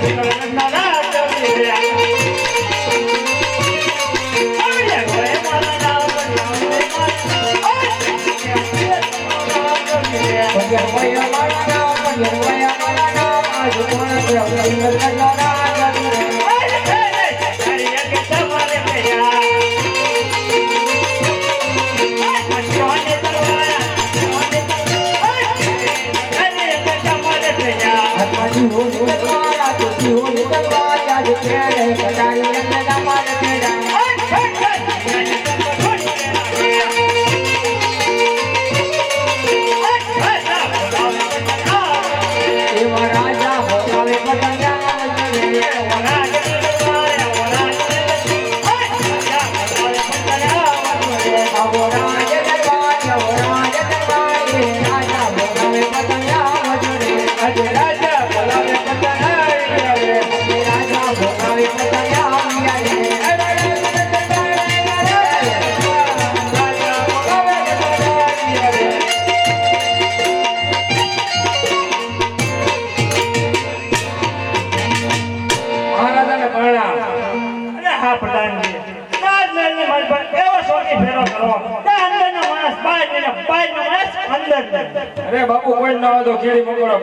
¡Gracias! અરે બાપુ કોઈ ના હોય તો કેરી મકોડો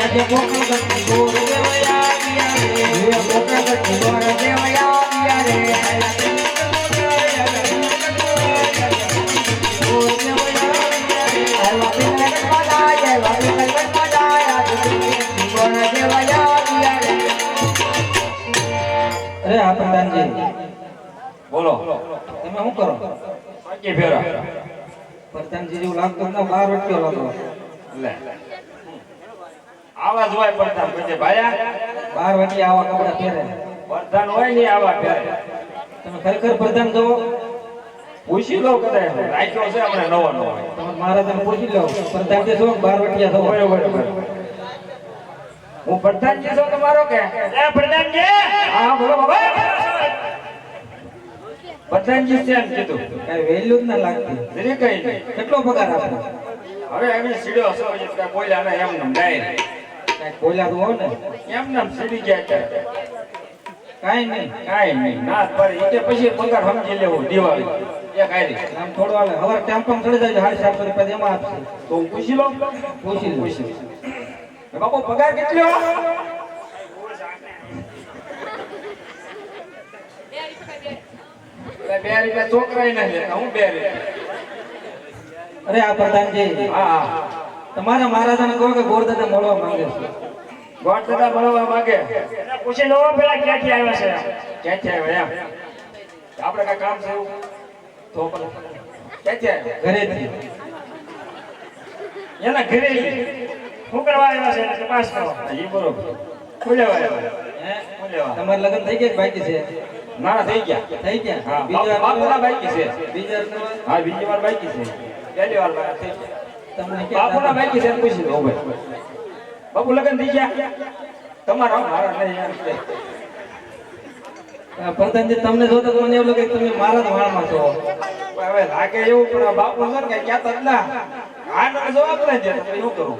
આજે પોકળ ગઢી તમે શું કરો? બાકી ફેરા પરતાનજી જેવું લાગતો ના બાર વટક્યો લાગો લે. આવા જ હોય પડતા પછી ભાયા બાર વટી આવા કપડા પહેરે. પરતાન હોય ને આવા પહેરે. તમે ખરેખર પ્રધાન જો પૂછી લો કદાચ. રાખ્યો છે આપણે નવો નવો. તમે મહારાજાને પૂછી લો. પરતાન જે છો બાર વટિયા થવો. હોય હોય હોય. હું પ્રધાનજી છું તમારો કે? એ પ્રધાનજી હા બોલો બાબા. છે એમ કીધું. કઈ વેલ્યુ જ ના લાગતી. જરી કઈ કેટલો પગાર આપો? હવે એમ સીડ્યો એ બોલ્યા ને એમ નમ ડાયરેક્ટ કઈ બોલ્યા તો હો ને. એમ નમ સીડી ગયા ત્યારે કાઈ નહીં. કાંઈ નહીં. ના પર પછી પગાર સમજી લેવો દિવાળી. આયરી આમ થોડો હાલે. હવે ટેમ્પો ચડી જાય સાડી સાતસો રૂપિયા એમાં આપશે. તો હું પૂછી લઉં? પૂછી પૂછી. બાપુ પગાર કેટલો? એટલે બે રૂપિયા છોકરાએ નહીં લેતા હું બે રૂપિયા. અરે આ પ્રધાનજી હા તમારા મહારાજાને કહો કે ગોરદાદા મળવા માંગે છે. ગોળ દાદા મળવા માંગે? પૂછી લો પેલા ક્યાંથી આવ્યા છે? ક્યાંથી આવ્યા એમ? આપણે કઈ કામ છે એવું? તો પણ ક્યાંથી આવ્યા? ઘરેથી. એના ઘરે. શું કરવા આવ્યા છે તપાસ બરોબર. આવ્યા? હે? તમારે લગ્ન થઈ ગયા ભાઈ બાકી છે? ના થઈ ગયા. થઈ ગયા? હા બીજી બાપુના બાકી છે. બીજી હા બીજી વાર બાકી છે. પહેલી વાર થઈ ગયા. તમને ક્યાં બાપુના બાકી છે પૂછી લો ભાઈ. બાપુ લગન થઈ ગયા? તમારા મારા નહીં પ્રધાનજી તમને જોતા તો મને એવું લાગે કે તમે મારા જ વાળમાં છો. હવે લાગે એવું પણ બાપુ છે ને હા ને જવાબ નહીં દે શું કરું?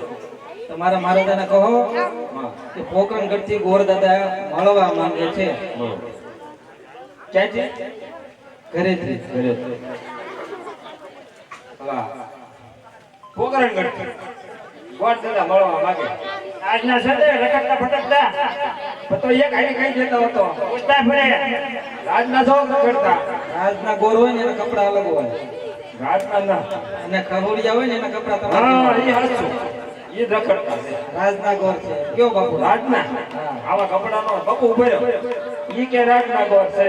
તમારા મહારાજાને કહો કે કે પોકરણગઢથી ગોરદાદા મળવા માંગે છે. ક્યાંથી ઘરેથી ઘરે હા. પોકરણગઢ ગોળ દાદા મળવા માંગે. આજના છે રખડતા ફટકતા. પણ એક આઈ કઈ દેતો હતો. પૂછતા ફરે. રાજના જો કરતા રાજના ગોર હોય ને એના કપડા અલગ હોય. રાજના ના. અને ખગોડિયા હોય ને એના કપડા હા એ હાચું. એ રખડતા રાજના ગોર છે. કયો બાપુ? રાજના. આવા કપડા નો બાપુ ઊભો રહ્યો. ઈ કે રાજના ગોર છે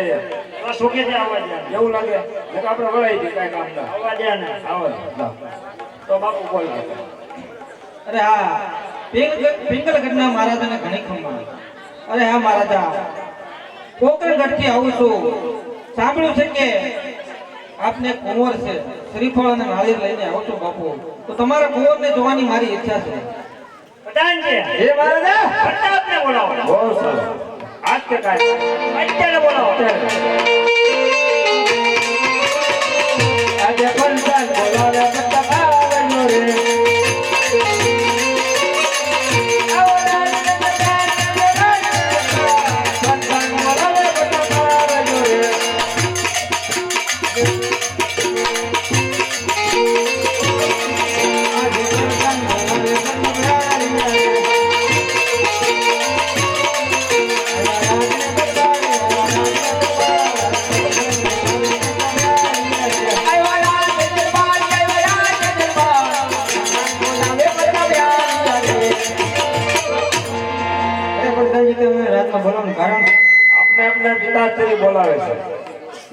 તો સુખેથી આવવા દે એવું લાગે. નકર આપણે વળાઈ દઈએ કાંઈ કામ ના આવવા દે ને આવો તો બાપુ બોલ અરે હા. પિંગલ ગઢના મહારાજાને ઘણી ખંભા અરે હા મહારાજા. પોકરણગઢથી આવું છું. સાંભળ્યું છે કે આપને કુંવર છે. શ્રીફળ અને નાળિયેર લઈને આવો છો બાપુ. તો તમારા કુંવરને જોવાની મારી ઈચ્છા છે. પ્રધાનજી. હે મહારાજા. પ્રતાપને બોલાવો. બહુ સરસ. અત્યારે બોલાવો.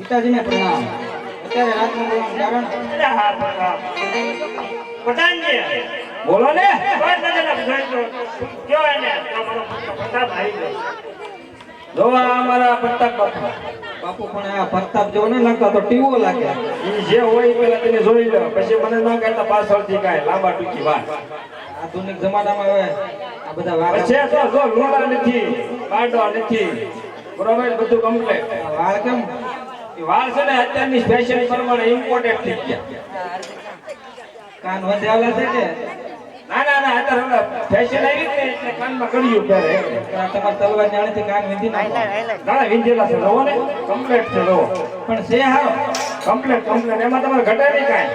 પિતાજીને પ્રણામ. અત્યારે રાતનું બોલવાનું કારણ? પ્રધાનજી બોલો ને. જો આ અમારા પ્રતાપ બાપુ. બાપુ પણ આ પ્રતાપ જો ન લાગતા તો ટીવો લાગે. ઈ જે હોય પેલા તેને જોઈ લો. પછી મને ના કહેતા પાછળથી કાંઈ લાંબા ટૂંકી વાત. આધુનિક જમાનામાં હવે આ બધા વાળ છે તો જો લોડા નથી બારડો નથી. બરોબર? બધું કમ્પ્લીટ વાળ કેમ? એ વાળ છે ને અત્યારની ફેશન પ્રમાણે ઇમ્પોર્ટેન્ટ થઈ ગયા. કાન વધ્યાલા છે કે? ના ના ના અત્યારે ફેશન આવી જ ને એટલે કાનમાં કડિયું પહેરે. આ તમારા તલવાર જાણીથી કાન વિંધી ના ઘણા વિંધેલા છે રહો ને. કમ્પ્લેટ છે રહો પણ છે હારો કમ્પ્લેટ કમ્પ્લેટ એમાં તમારે ઘટે નહીં કાંઈ?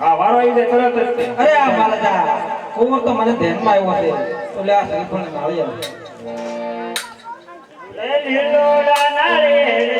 હા વારો આવી જાય તરત જ. અરે આ મારા કોવર તો મને ધ્યાનમાં આવ્યો છે. તો લે આ શ્રીફળ નાળિયેર લે લીલોડા નાળિયેર લીલો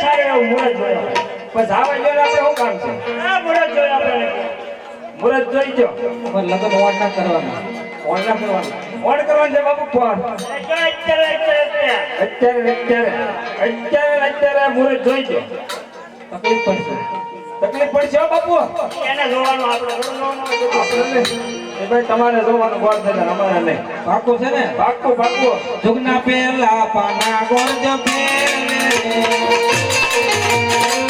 સારું એવું મુહૂર્ત જોયો પણ ધાવા જો આપણે શું કામ છે? આ મુરત જોયો આપણે. મુરત જોઈ જો. પણ લગન ઓડ ના કરવાના. ઓડ ના કરવાનું. ઓડ કરવાનું છે બાપુ ફોન અત્યારે અત્યારે અત્યારે. અત્યારે અત્યારે. મુરત જોઈ જો. તકલીફ પડશે. તકલીફ પડશે હો બાપુ. એને જોવાનું આપણે એ ભાઈ તમારે જોવાનું ગોળ થશે અમારે નહીં. પાકું છે ને? પાકું પાકું. જુગના પેલા પાના ગોળ અરે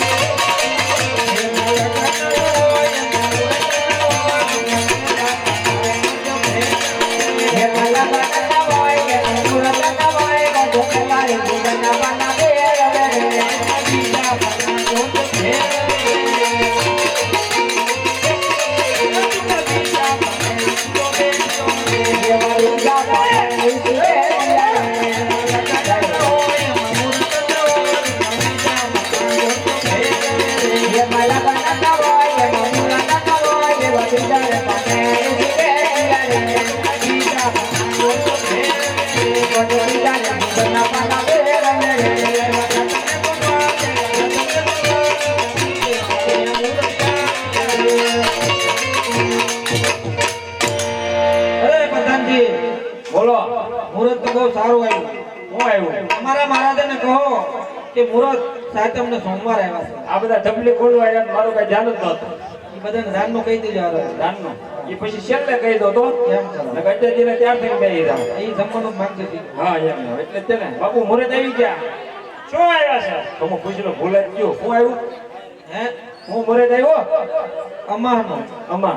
સારું આવ્યું. હું આવ્યું. અમારા મહારાજાને કહો કે મુરત સાહેબ તમને સોમવાર આવ્યા છે. આ બધા ઢબલી ખોલવા આવ્યા મારું કઈ ધ્યાન જ નહોતું. એ બધાને રાતનું કહી દેજો. ધ્યાનનું એ પછી છેલ્લે કહી દો તો. એમ કરો. નકર અત્યારથી ને ત્યાર થઈને બે જાવ એ જમવાનું માંગતી હતી. હા એમ એટલે છે ને બાપુ મુરત આવી ગયા. શું આવ્યા છે? તમે પૂછલો પૂછી ભૂલે જ ગયો હું આવ્યું? હે? હું મુરત આવ્યો? અમારનો અમા.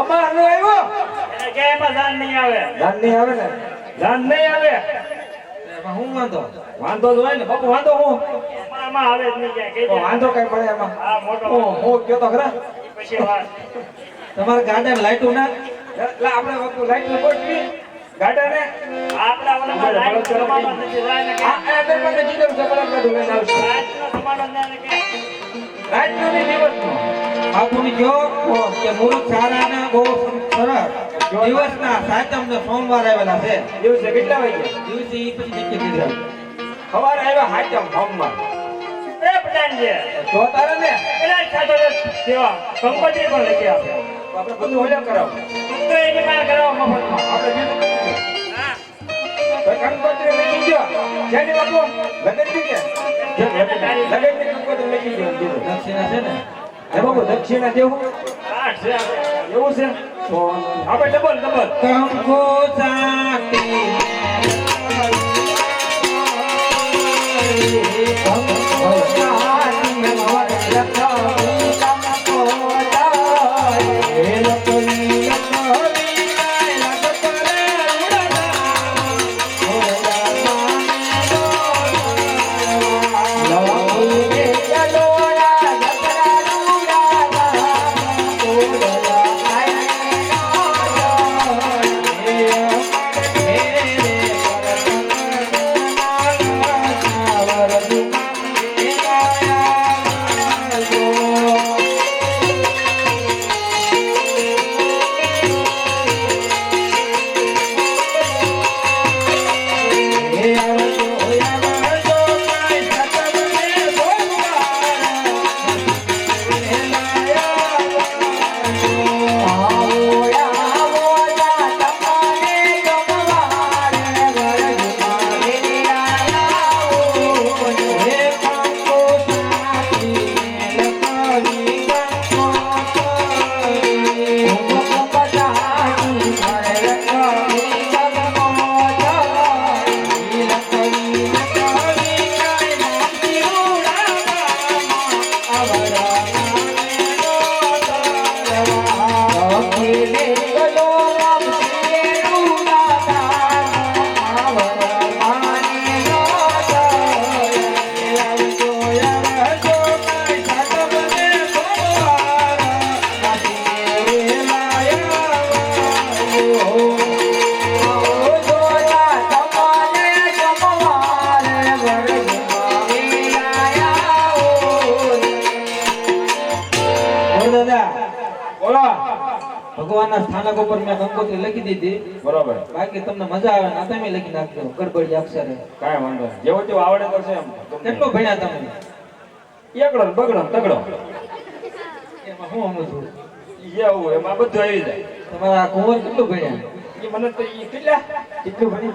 અમા નો આવ્યો? કે એમાં ધ્યાન નહીં આવે. ધ્યાન નહીં આવે ને? જાન નહીં આવે. હું વાંધો? વાંધો જ હોય ને બાપુ વાંધો હું? આમાં આવે જ નહીં. વાંધો કઈ પડે એમાં. હા મોટો હું હું કયો તો ખરા? પછી વાત. તમારા ગાર્ડન લાઈટું ના? એટલે આપણે બાપુ લાઈટનું ગોઠવી ગાર્ડન આપણા ઓલામાં લાઈટ જમાનો નથી જાય ને કે આ આ બે પાસે છે બરાબર બધું લઈને આવશે જાય ને કે રાત નો ને દિવસ નો કયો કે મૂળ સારા ને બહુ સરસ દિવસના સાતમ ને સોમવાર આવેલા છે. દિવસે કેટલા વાગે દિવસે ઈ પછી નક્કી કીધા. સવારે આવ્યા હાચમ ફોર્મમાં એ પ્રધાનજી તો તારે ને? પેલા સાધો સેવા કંકોત્રી પણ લખી આપે તો આપણે બધું ઓલા કરાવ. તો એની પાસે કરાવવા મફતમાં. આપણે બીજું કંકોત્રી લખી ગયો જેની બાપુ લગનથી કે લગન એટલે તારી લગનથી કંકોત્રી લખી ગયો. દક્ષિણા છે ને? હે બાપુ દક્ષિણા દેવું આઠ છે? એવું છે આપણે ડબલ ડબલ. કંકો ચાટી દાદા ભગવાનના પર મેં ગંગોત્રી લખી દીધી. બરોબર. બાકી તમને મજા આવે ને તમે લખી નાખજો. ગડબડી અક્ષરે. કાંઈ વાંધો. જેવો તેવો આવડે કરશે એમ. કેટલો ભણ્યા તમે? એકડો બગડો તગડો. એમાં હું સમજુ? છું એવું એમાં બધું આવી જાય. તમારા કુંવર કેટલું ભણ્યા? એ મને તો એ કેટલા? કેટલું ભણ્યું?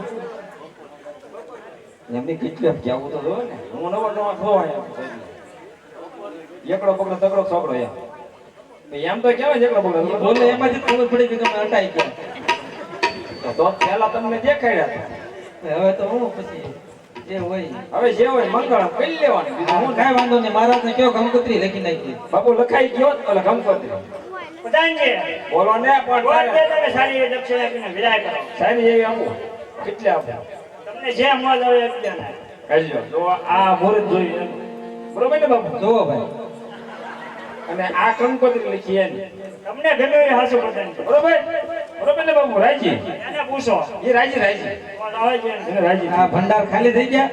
એમની કેટલું કહેવું તો જોવે ને. હું નવો નવો છો એકડો પકડો તગડો છોકરો તો એમ તો કેવાય જેટલો બગડ બોલે એમાંથી જ ખબર પડી કે તમે હટાઈ ગયા. તો પહેલા તમને દેખાડ્યા. હવે તો હું પછી જે હોય. હવે જે હોય મંગળ કરી લેવાનું. હું કાંઈ વાંધો નહીં મહારાજ ને કયો ગમકુત્રી લખી નાખી. બાપુ લખાઈ ગયો જ ઓલા ગમકુત્રી બોલો ને પણ ગોળ દે તમે સારી એવી દક્ષિણ આપીને વિદાય કરો. સારી એવી આપું કેટલે આપું તમને જે મોજ આવે એ આપજો. કહેજો જો આ મુહૂર્ત જોઈ બરોબર ને બાપુ? જોવો ભાઈ. અને આ કંકોત્રી લખી એની. તમને ગમે એ હાસુ પ્રધાનજી બરોબર? બરોબર ને બાબુ? રાજી. એને પૂછો. એ રાજી રાજી. એને રાજી આ ભંડાર ખાલી થઈ ગયા?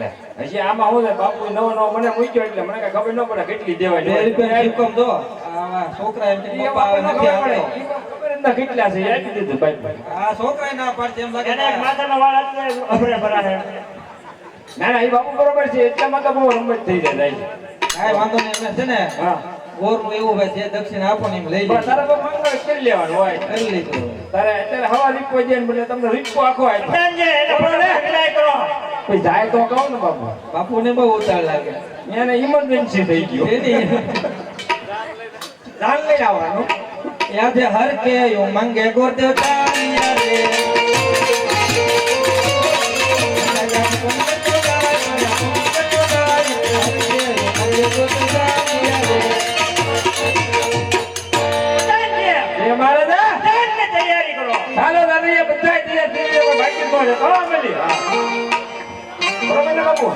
લે હજી આમાં હું બાપુ નવો નવો મને મૂક્યો એટલે મને કઈ ખબર ન પડે કેટલી દેવાય બે રૂપિયા ઇન્કમ જો. આવા છોકરા એમ કે પપ્પા આવે નથી આવતો. ના કેટલા છે આપી દીધું ભાઈ. આ છોકરા ના એમ લાગે એને માથાનો વાળ ભરાશે ના ના એ બાપુ બરોબર છે એટલામાં તો બહુ રમત થઈ જાય કાંઈ વાંધો છે ને હા. ગોરનું એવું હોય જે દક્ષિણ આપો ને એમ લઈ બસ લેજો તારે તો મંગળ કરી લેવાનું હોય. કરી લીધું તારે અત્યારે હવા રીપો જાય ને તમને રીપો આખો કોઈ જાય તો કહો ને બાપુ. બાપુને બહુ ઉતાર લાગે. એને ઇમરજન્સી થઈ ગયું. એની લઈ આવવાનું. યાદ હર કે યુ મંગે ગોર દેવતા રે બરોબર છે બાપુ